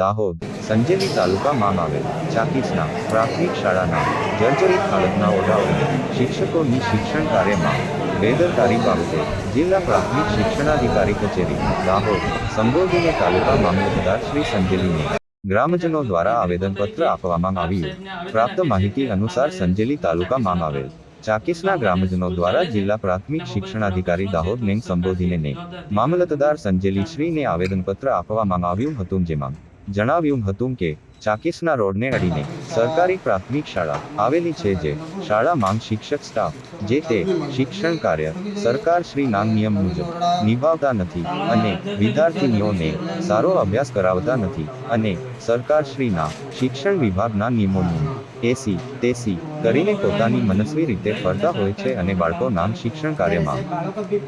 દાહોદ, સંજેલી તાલુકા માંગ આવેલ ચાકીસના પ્રાથમિક શાળાના જર્જરિત હાલતના ઓરડાઓને શિક્ષકોની શિક્ષણ કાર્યમાં બેદરકારી બાબતે જિલ્લા પ્રાથમિક શિક્ષણાધિકારી કચેરી, દાહોદ, સંબોધીને તાલુકા મામલતદાર શ્રી સંજેલીને ગ્રામજનો દ્વારા આવેદનપત્ર આપવામાં આવ્યું. પ્રાપ્ત માહિતી અનુસાર સંજેલી તાલુકા માંગ આવેલ ચાકીસના ગ્રામજનો દ્વારા જિલ્લા પ્રાથમિક શિક્ષણાધિકારી દાહોદને સંબોધીને ને મામલતદાર સંજેલી શ્રીને આવેદનપત્ર આપવામાં આવ્યું હતું જેમાં જણાવ્યું હતું કે, ચાકીસના રોડને અડીને સરકારી પ્રાથમિક શાળા આવેલી છે જે શાળા માંગ શિક્ષક સ્ટાફ, જે તે શિક્ષણ કાર્ય સરકાર શ્રીના નિયમ મુજબ નિભાવતા નથી અને વિદ્યાર્થીનીઓને સારો અભ્યાસ કરાવતા નથી અને સરકાર શ્રીના શિક્ષણ વિભાગના નિયમોનું એસી, તેસી કરીને પોતાની મનસ્વી રીતે ફરતા હોય છે અને બાળકો નામ શિક્ષણ કાર્યમાં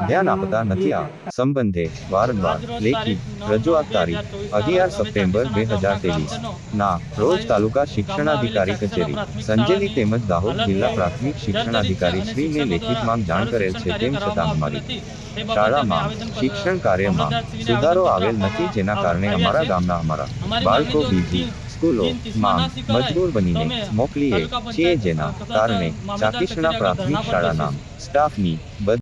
ધ્યાન આપતા નથી આ સંબંધે વારંવાર લેખી રજૂઆત તારીખ અગિયાર સપ્ટેમ્બર બે હજાર ત્રેવીસ ના રોજ તાલુકા શિક્ષણાધિકારી કચેરી, સંજેલી તેમજ દાહોદ જિલ્લા પ્રાથમિક શિક્ષણાધિકારી શ્રીને લેખિત માંગ જાણ કરેલ છે તેમ છતાં અમારી શાળામાં શિક્ષણ કાર્યમાં સુધારો આવેલ નથી જેના કારણે અમારા ગામના અમારા બાળકો, બીજી સ્કૂલોમાં મજબૂર બનીને મોકલીએ છીએ જેના કારણે ચાકીસણા પ્રાથમિક શાળાના સ્ટાફની બદ